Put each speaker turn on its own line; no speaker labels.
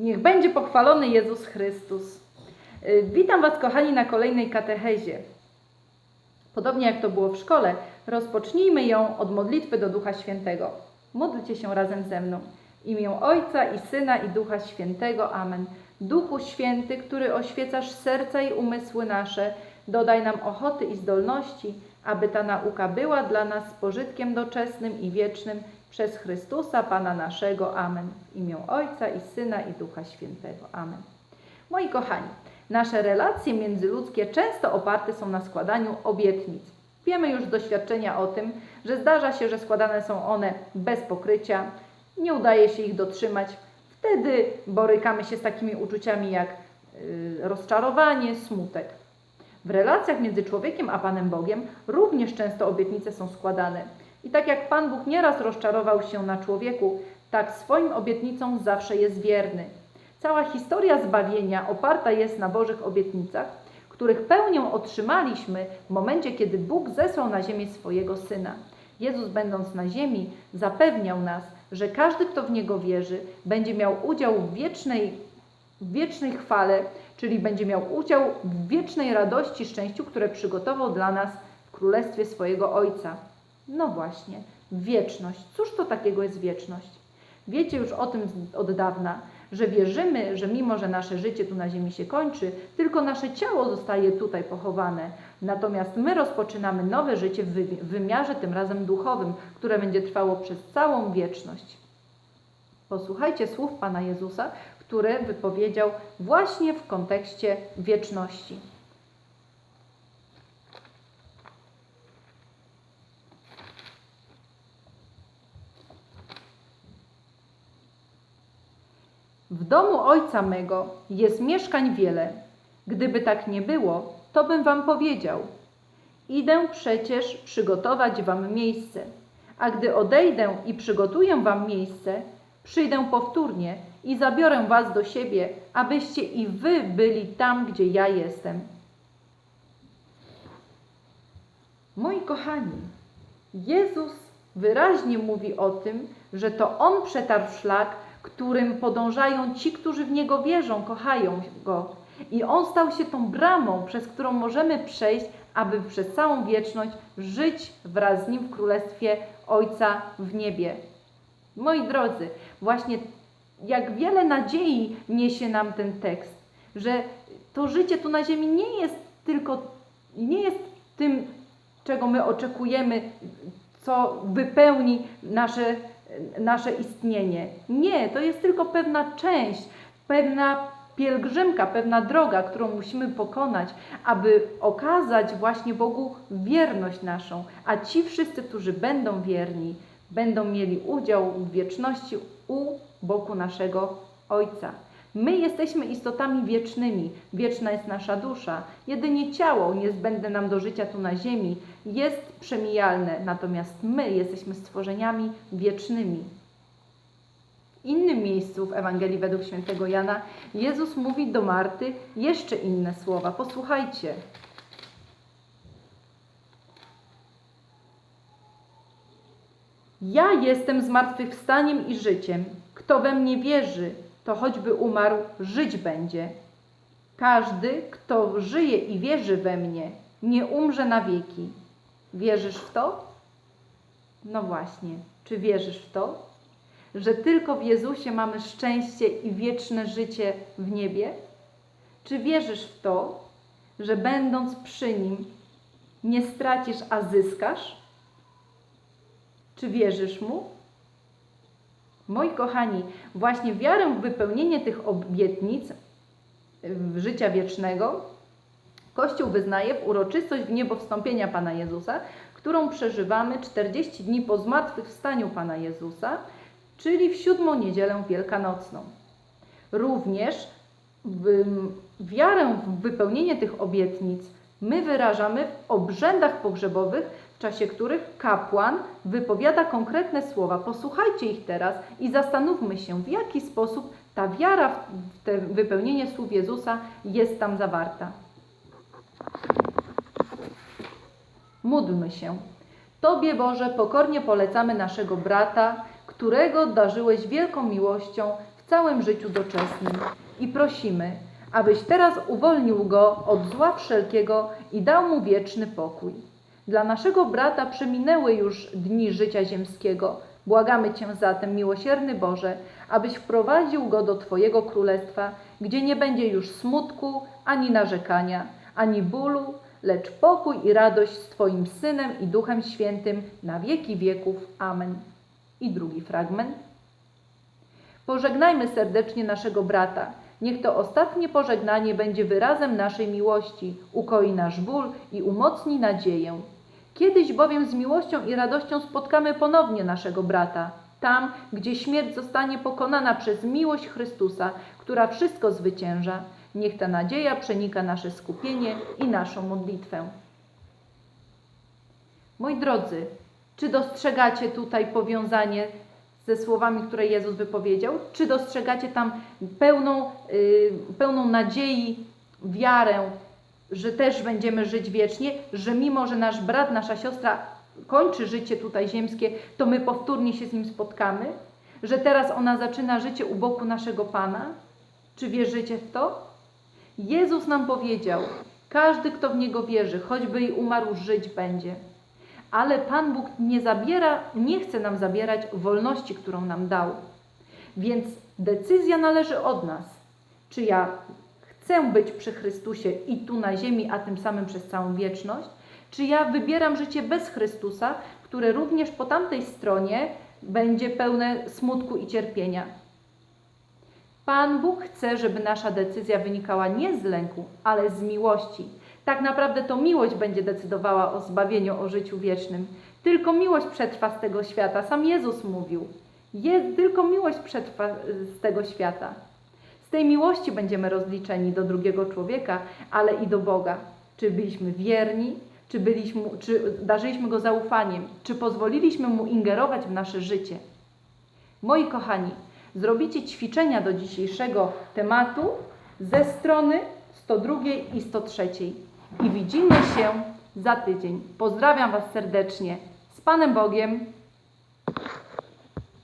Niech będzie pochwalony Jezus Chrystus. Y, Witam Was, kochani, na kolejnej katechezie. Podobnie jak to było w szkole, rozpocznijmy ją od modlitwy do Ducha Świętego. Módlcie się razem ze mną. W imię Ojca i Syna i Ducha Świętego. Amen. Duchu Święty, który oświecasz serca i umysły nasze, dodaj nam ochoty i zdolności, aby ta nauka była dla nas pożytkiem doczesnym i wiecznym przez Chrystusa Pana naszego. Amen. W imię Ojca i Syna i Ducha Świętego. Amen. Moi kochani, nasze relacje międzyludzkie często oparte są na składaniu obietnic. Wiemy już z doświadczenia o tym, że zdarza się, że składane są one bez pokrycia, nie udaje się ich dotrzymać. Wtedy borykamy się z takimi uczuciami jak y, rozczarowanie, smutek. W relacjach między człowiekiem a Panem Bogiem również często obietnice są składane. I tak jak Pan Bóg nieraz rozczarował się na człowieku, tak swoim obietnicom zawsze jest wierny. Cała historia zbawienia oparta jest na Bożych obietnicach, których pełnią otrzymaliśmy w momencie, kiedy Bóg zesłał na ziemię swojego Syna. Jezus, będąc na ziemi, zapewniał nas, że każdy, kto w Niego wierzy, będzie miał udział w wiecznej, w wiecznej chwale, czyli będzie miał udział w wiecznej radości, szczęściu, które przygotował dla nas w Królestwie swojego Ojca. No właśnie, wieczność. Cóż to takiego jest wieczność? Wiecie już o tym od dawna, że wierzymy, że mimo, że nasze życie tu na ziemi się kończy, tylko nasze ciało zostaje tutaj pochowane. Natomiast my rozpoczynamy nowe życie w wy- w wymiarze tym razem duchowym, które będzie trwało przez całą wieczność. Posłuchajcie słów Pana Jezusa, które wypowiedział właśnie w kontekście wieczności. W domu ojca mego jest mieszkań wiele. Gdyby tak nie było, to bym wam powiedział. Idę przecież przygotować wam miejsce. A gdy odejdę i przygotuję wam miejsce, przyjdę powtórnie i zabiorę was do siebie, abyście i wy byli tam, gdzie ja jestem. Moi kochani, Jezus wyraźnie mówi o tym, że to On przetarł szlak, którym podążają ci, którzy w Niego wierzą, kochają Go. I On stał się tą bramą, przez którą możemy przejść, aby przez całą wieczność żyć wraz z Nim w Królestwie Ojca w niebie. Moi drodzy, właśnie jak wiele nadziei niesie nam ten tekst, że to życie tu na ziemi nie jest tylko, nie jest tym, czego my oczekujemy, co wypełni nasze, nasze istnienie. Nie, to jest tylko pewna część, pewna pielgrzymka, pewna droga, którą musimy pokonać, aby okazać właśnie Bogu wierność naszą. A ci wszyscy, którzy będą wierni, będą mieli udział w wieczności u boku naszego Ojca. My jesteśmy istotami wiecznymi, wieczna jest nasza dusza. Jedynie ciało, niezbędne nam do życia tu na ziemi, jest przemijalne, natomiast my jesteśmy stworzeniami wiecznymi. W innym miejscu w Ewangelii według świętego Jana Jezus mówi do Marty jeszcze inne słowa. Posłuchajcie. Ja jestem zmartwychwstaniem i życiem. Kto we mnie wierzy, to choćby umarł, żyć będzie. Każdy, kto żyje i wierzy we mnie, nie umrze na wieki. Wierzysz w to? No właśnie, czy wierzysz w to, że tylko w Jezusie mamy szczęście i wieczne życie w niebie? Czy wierzysz w to, że będąc przy Nim nie stracisz, a zyskasz? Czy wierzysz Mu? Moi kochani, właśnie wiarę w wypełnienie tych obietnic życia wiecznego Kościół wyznaje w uroczystość w niebo wstąpienia Pana Jezusa, którą przeżywamy 40 dni po zmartwychwstaniu Pana Jezusa, czyli w siódmą niedzielę wielkanocną. Również w, wiarę w wypełnienie tych obietnic my wyrażamy w obrzędach pogrzebowych, czasie których kapłan wypowiada konkretne słowa. Posłuchajcie ich teraz i zastanówmy się, w jaki sposób ta wiara w te wypełnienie słów Jezusa jest tam zawarta. Módlmy się. Tobie, Boże, pokornie polecamy naszego brata, którego darzyłeś wielką miłością w całym życiu doczesnym i prosimy, abyś teraz uwolnił go od zła wszelkiego i dał mu wieczny pokój. Dla naszego brata przeminęły już dni życia ziemskiego. Błagamy Cię zatem, miłosierny Boże, abyś wprowadził go do Twojego królestwa, gdzie nie będzie już smutku, ani narzekania, ani bólu, lecz pokój i radość z Twoim Synem i Duchem Świętym na wieki wieków. Amen. I drugi fragment. Pożegnajmy serdecznie naszego brata. Niech to ostatnie pożegnanie będzie wyrazem naszej miłości, ukoi nasz ból i umocni nadzieję. Kiedyś bowiem z miłością i radością spotkamy ponownie naszego brata, tam, gdzie śmierć zostanie pokonana przez miłość Chrystusa, która wszystko zwycięża. Niech ta nadzieja przenika nasze skupienie i naszą modlitwę. Moi drodzy, czy dostrzegacie tutaj powiązanie ze słowami, które Jezus wypowiedział? Czy dostrzegacie tam pełną, y, pełną nadziei, wiarę, że też będziemy żyć wiecznie, że mimo, że nasz brat, nasza siostra kończy życie tutaj ziemskie, to my powtórnie się z nim spotkamy? Że teraz ona zaczyna życie u boku naszego Pana? Czy wierzycie w to? Jezus nam powiedział: Każdy, kto w niego wierzy, choćby i umarł, żyć będzie. Ale Pan Bóg nie zabiera, nie chce nam zabierać wolności, którą nam dał. Więc decyzja należy od nas. Czy ja chcę być przy Chrystusie i tu na ziemi, a tym samym przez całą wieczność? Czy ja wybieram życie bez Chrystusa, które również po tamtej stronie będzie pełne smutku i cierpienia? Pan Bóg chce, żeby nasza decyzja wynikała nie z lęku, ale z miłości. Tak naprawdę to miłość będzie decydowała o zbawieniu, o życiu wiecznym. Tylko miłość przetrwa z tego świata. Sam Jezus mówił. Jest, tylko miłość przetrwa z tego świata. Z tej miłości będziemy rozliczeni do drugiego człowieka, ale i do Boga. Czy byliśmy wierni, czy, byliśmy, czy darzyliśmy Go zaufaniem, czy pozwoliliśmy Mu ingerować w nasze życie. Moi kochani, zrobicie ćwiczenia do dzisiejszego tematu ze strony 102 i 103. I widzimy się za tydzień. Pozdrawiam Was serdecznie. Z Panem Bogiem.